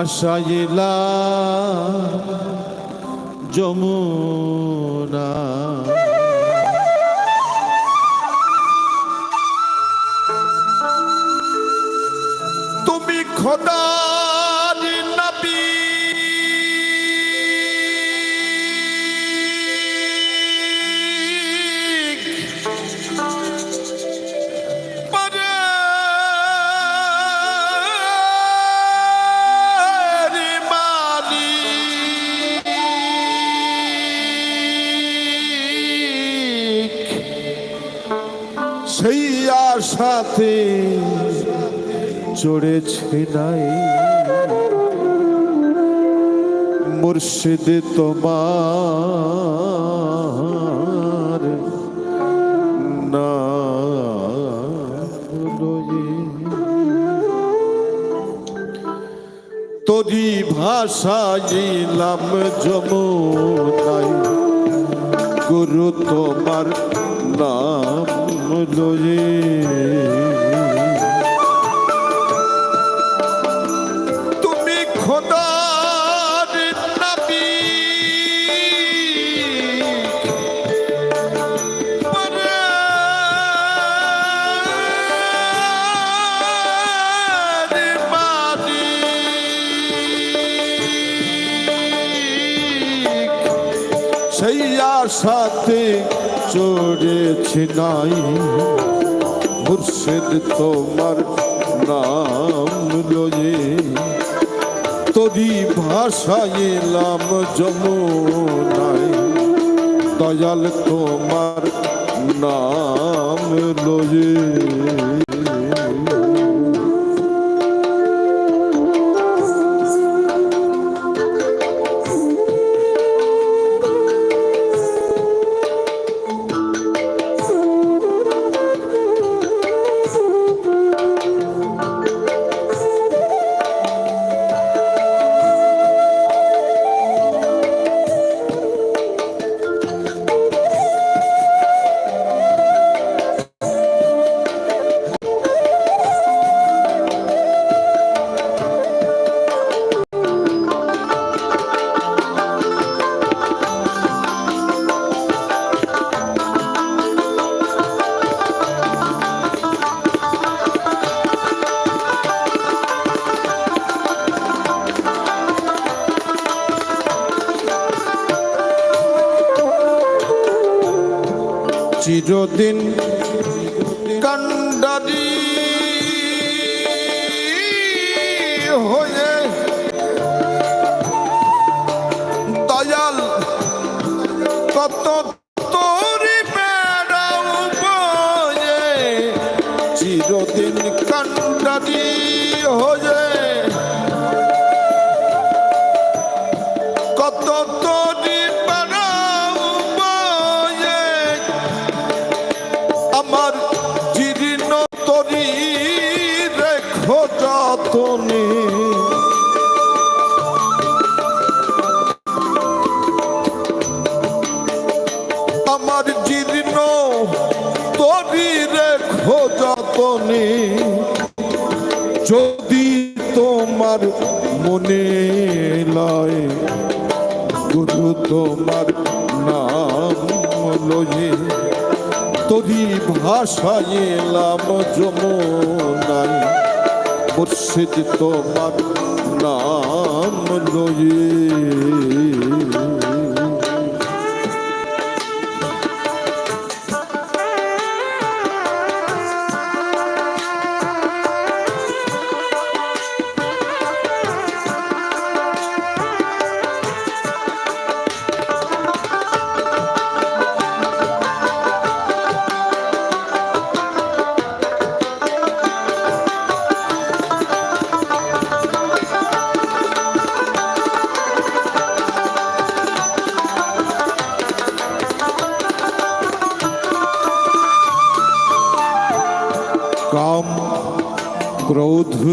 ভাসাইলা যমুনা। আশাতে চড়েছে নাই। মুর্শিদ তোমার না তোরি ভাষাইলাম যমুনাই গুরু তোমার নাম লয়ে তুমি খোদার নবী। সেই আশাতে চড়েছি নাই। মুর্শিদ তোমার নাম লয়ে তোরি ভাষায় এলাম যমুনায়। দয়াল তোমার নাম লয়ে। চিরদিন কান্ডা হয়ে মনে লয় গুরু তোমার নাম লয়ে। তোরি ভাষায় এলাম যমুনাই মুর্শিদ তোমার নাম লয়ে।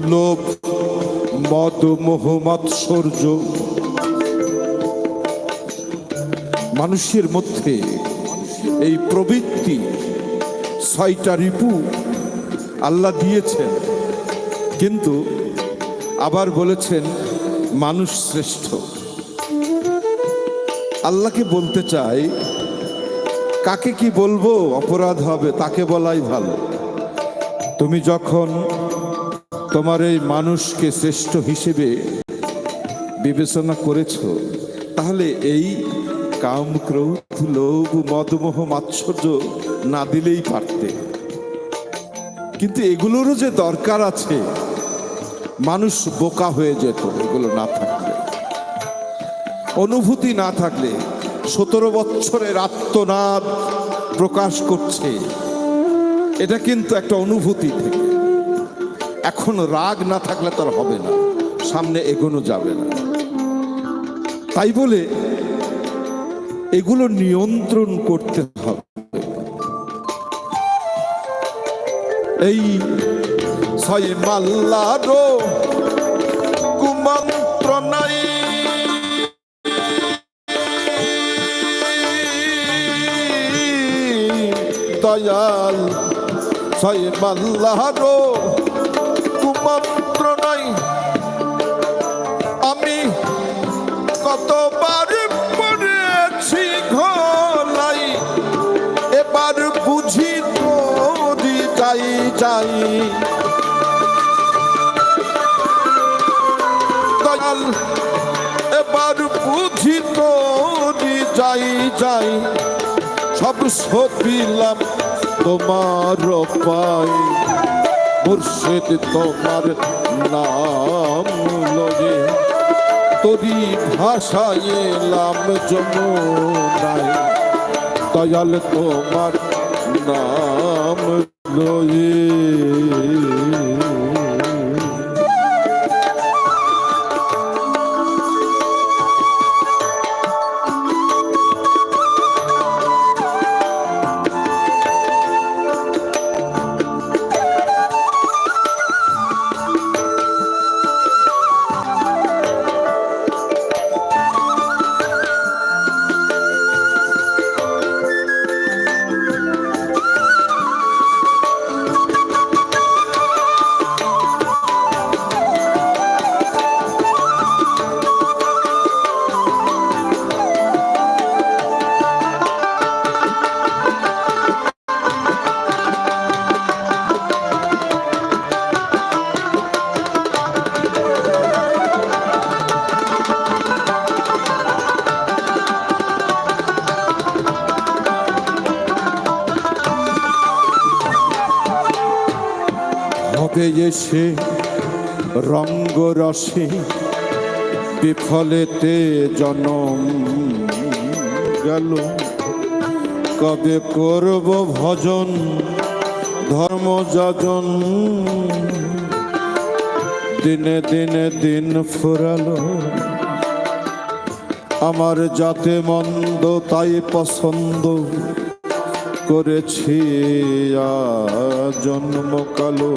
লোভ মদ মোহ মাৎসর্য মানুষের মধ্যে এই প্রবৃত্তি, ছয়টা রিপু আল্লাহ দিয়েছেন। কিন্তু আবার বলেছেন, মানুষ শ্রেষ্ঠ। আল্লাহকে বলতে চাই, কাকে কি বলব? অপরাধ হবে, তাকে বলাই ভালো। তুমি যখন তোমার এই মানুষকে শ্রেষ্ঠ হিসেবে বিবেচনা করেছ, তাহলে এই কাম ক্রোধ লোভ, মদমোহ, মাৎসর্য না দিলেই পারতে। কিন্তু এগুলোরও যে দরকার আছে, মানুষ বোকা হয়ে যেত, এগুলো না থাকলে। অনুভূতি না থাকলে সতেরো বছরের আত্মনাদ প্রকাশ করছে। এটা কিন্তু একটা অনুভূতি থেকে। এখন রাগ না থাকলে তার হবে না। সামনে এগোনো যাবে না। তাই বলে এগুলো নিয়ন্ত্রণ করতে হবে। এই ছয় মাল্লারও কুমন্ত্রণাই দয়াল। ছয় মাল্লারও দয়াল, এবার বুঝি তোরি যাই যাই। সব সপিলাম তোমার পাই। মুর্শিদ তোমার নাম লয়ে তোরি ভাষায় এলাম যমুনায়। দয়াল তোমার নাম লয়ে এসে রঙ্গরসে বিফলেতে জনম গেল। কবে করব ভজন, ধর্ম যাজন? দিনে দিনে দিন ফুরালো। আমার যাতে মন্দ তাই পছন্দ। করেছি আজ জন্ম কালো।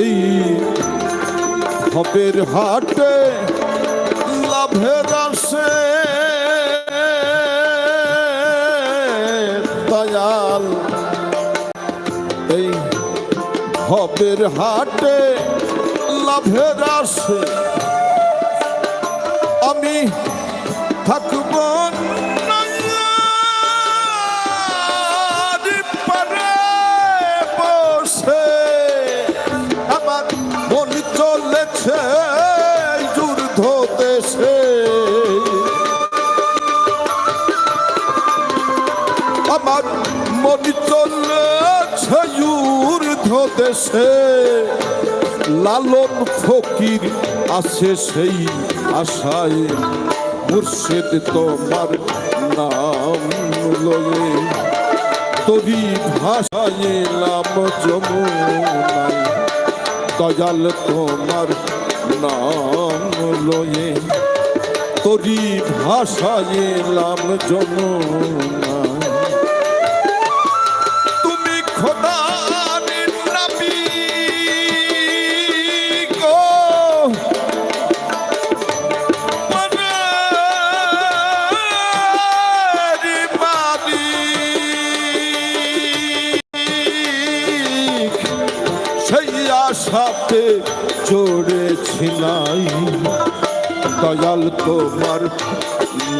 এই হপের হাটে লাভের আসে। দয়াল, এই হপের হাটে লাভের আসে। আমি থাকব চলেছে যুদ্ধ দেশে আমার মন চলেছে যুদ্ধ দেশে লালন ফকির আছে সেই আশায়। মুর্শিদ তোমার নাম লয়ে তরি ভাষায় এলাম যমুনায়। দয়াল তোমার নাম লয়ে তরি ভাষায় এলাম যমুনায় নাই দয়াল তোমার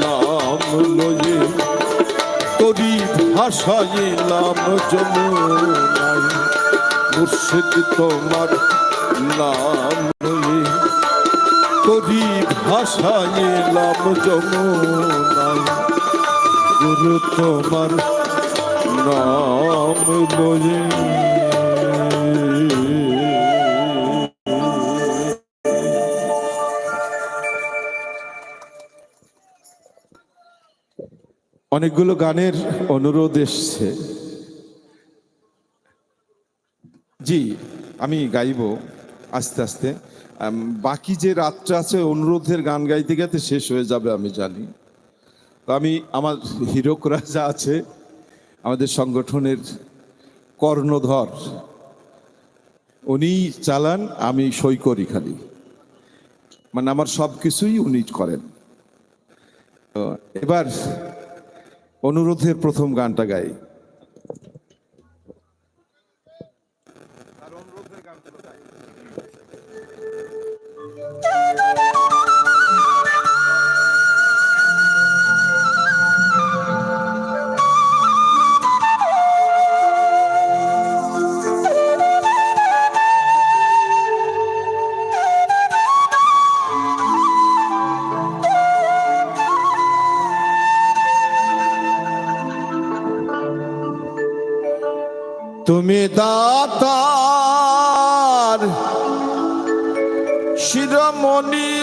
নাম লয়ে তরি ভাষায় নাম যমুনাই মুর্শিদ তোমার নাম লয়ে তরি ভাষায় নাম যমুনাই গুরু তোমার নাম লয়ে। অনেকগুলো গানের অনুরোধ এসছে। জি, আমি গাইব আস্তে আস্তে। বাকি যে রাতটা আছে অনুরোধের গান গাইতে গাইতে শেষ হয়ে যাবে, আমি জানি। তো আমি, আমার হিরোকরা যা আছে, আমাদের সংগঠনের কর্ণধর উনি চালান, আমি সই করি খালি। মানে আমার সব কিছুই উনি করেন। এবার অনুরোধের প্রথম গানটা গাই। তুমি দাতার শিরমণি।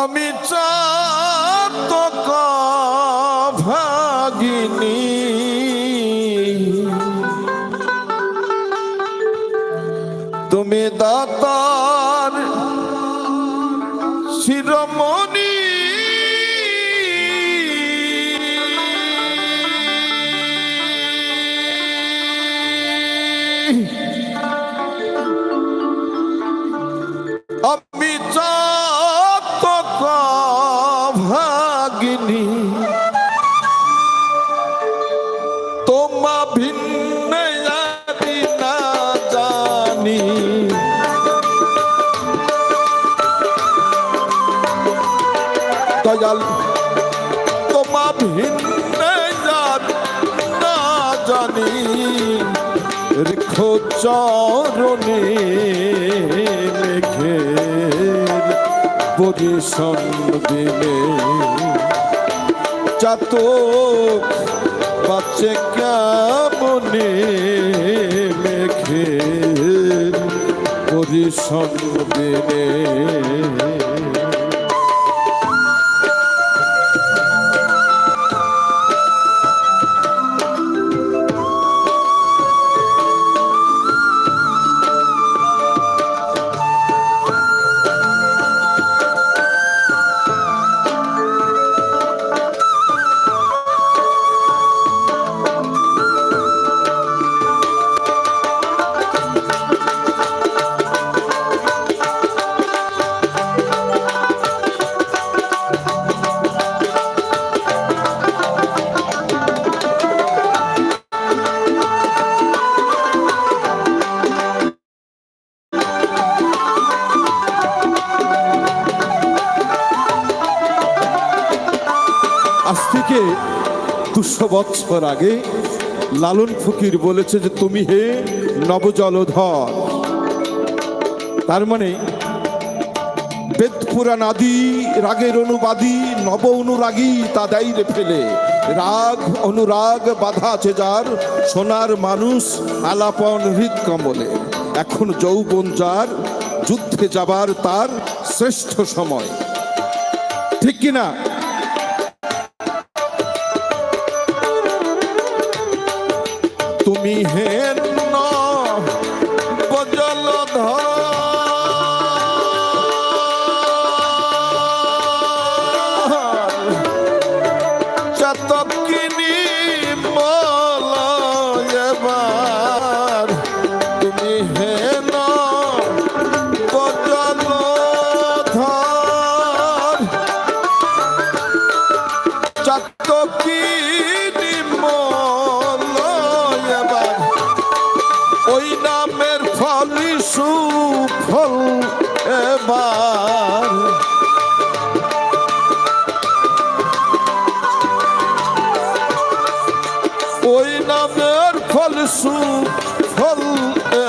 আমি চাতক ভাগিনী তুমি দাতার শিরোমণি জানি রেখো চরণে মেঘের পরিশন দিলে চাতক বাচ্চে কেমনে মেঘের পরিশন দিলে বছর আগে লালন ফকির বলেছে যে, তুমি হে নবজলধর। তার মানে বেদ পুরাণ আদি রাগের অনুবাদী, নব অনুরাগী তা দায়রে ফেলে। রাগ অনুরাগ বাধা আছে যার, সোনার মানুষ আলাপন হৃদ কমলে এখন যৌবন যার, যুদ্ধে যাবার তার শ্রেষ্ঠ সময়। ঠিক কিনা? তুমি হেন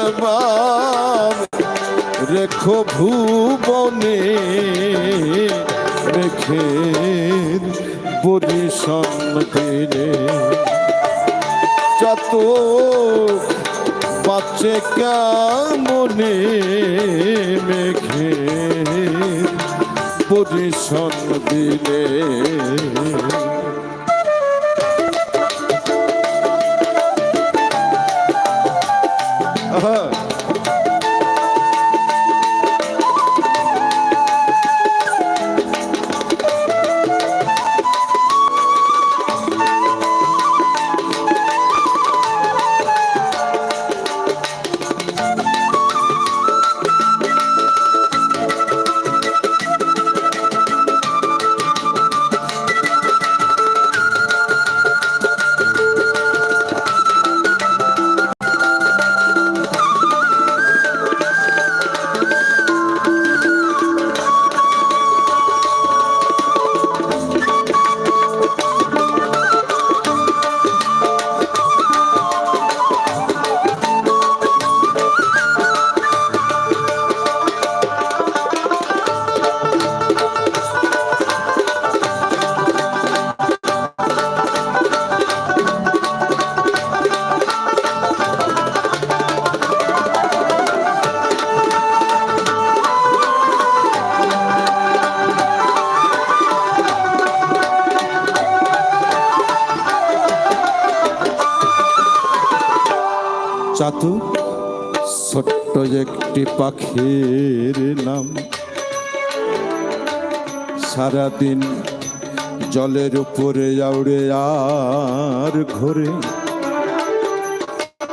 এবার রেখো ভুবনে রেখে বরিশন দিনে যত বাচ্চে কেমনে মেঘে পরিশন দিলে একটি পাখির নাম। সারাদিন জলের উপরে আউড়ে আর ঘোরে।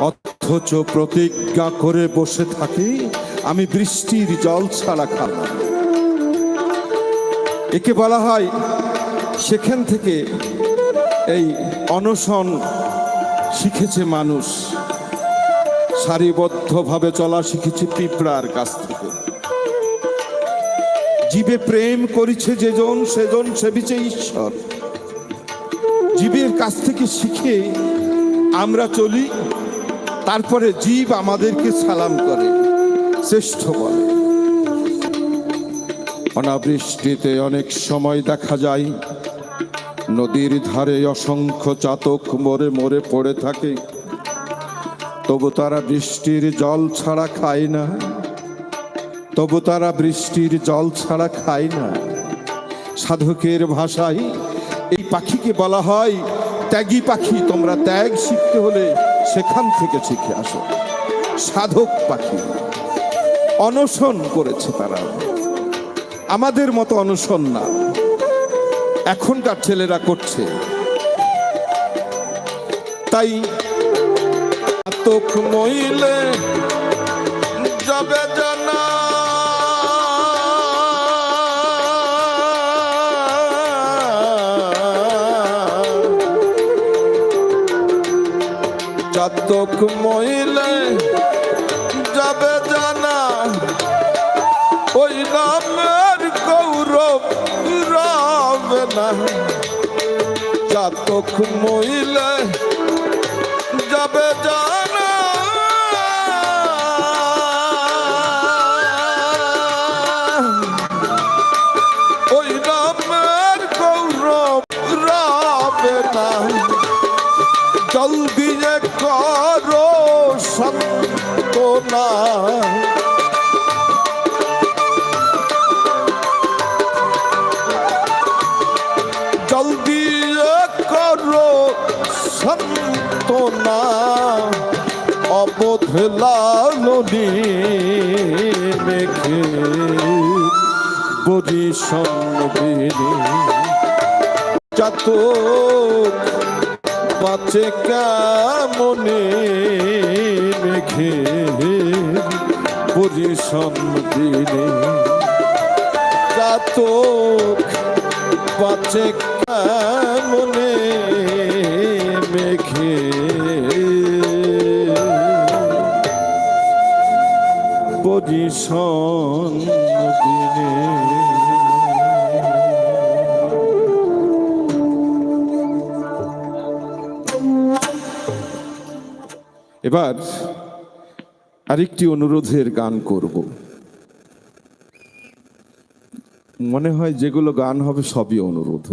অথচ প্রতিজ্ঞা করে বসে থাকি, আমি বৃষ্টির জল ছাড়া খাব। একে বলা হয় সেখান থেকে এই অনশন শিখেছে মানুষ। সারিবদ্ধভাবে চলা শিখেছে পিঁপড়ার কাছ থেকে। জীবে প্রেম করেছে যেজন, সেজন সেবিছে ঈশ্বর। জীবের কাছ থেকে শিখে আমরা চলি, তারপরে জীব আমাদেরকে সালাম করে, শ্রেষ্ঠ বলে। অনাবৃষ্টিতে অনেক সময় দেখা যায়, নদীর ধারে অসংখ্য চাতক মরে মরে পড়ে থাকে। তবু তারা বৃষ্টির জল ছাড়া খায় না। তবু তারা বৃষ্টির জল ছাড়া খায় না। সাধকের ভাষায় এই পাখিকে বলা হয়, ত্যাগী পাখি, তোমরা ত্যাগ শিখতে হলে সেখান থেকে শিখে আসো। সাধক পাখি, অনশন করেছে তারা। আমাদের মতো অনশন না। এখনকার ছেলেরা করছে। তাই তোক মইলে যাবে জানা। চাতক মইলে যাবে জানা। ওই নামের গৌরব রবে না। চাতক মইলে জলদি যে করো সন্তনা জলদি যে করো সন্তনা অবোধ লালনি মেঘে বরি সন্বিনী চাতক বাঁচে কেমনে মেঘে পরিশন দিনে চাতক বাঁচে মনে মেঘে? পজিশন এবার আরেকটি অনুরোধের গান করব। মনে হয় যেগুলো গান হবে সবই অনুরোধ।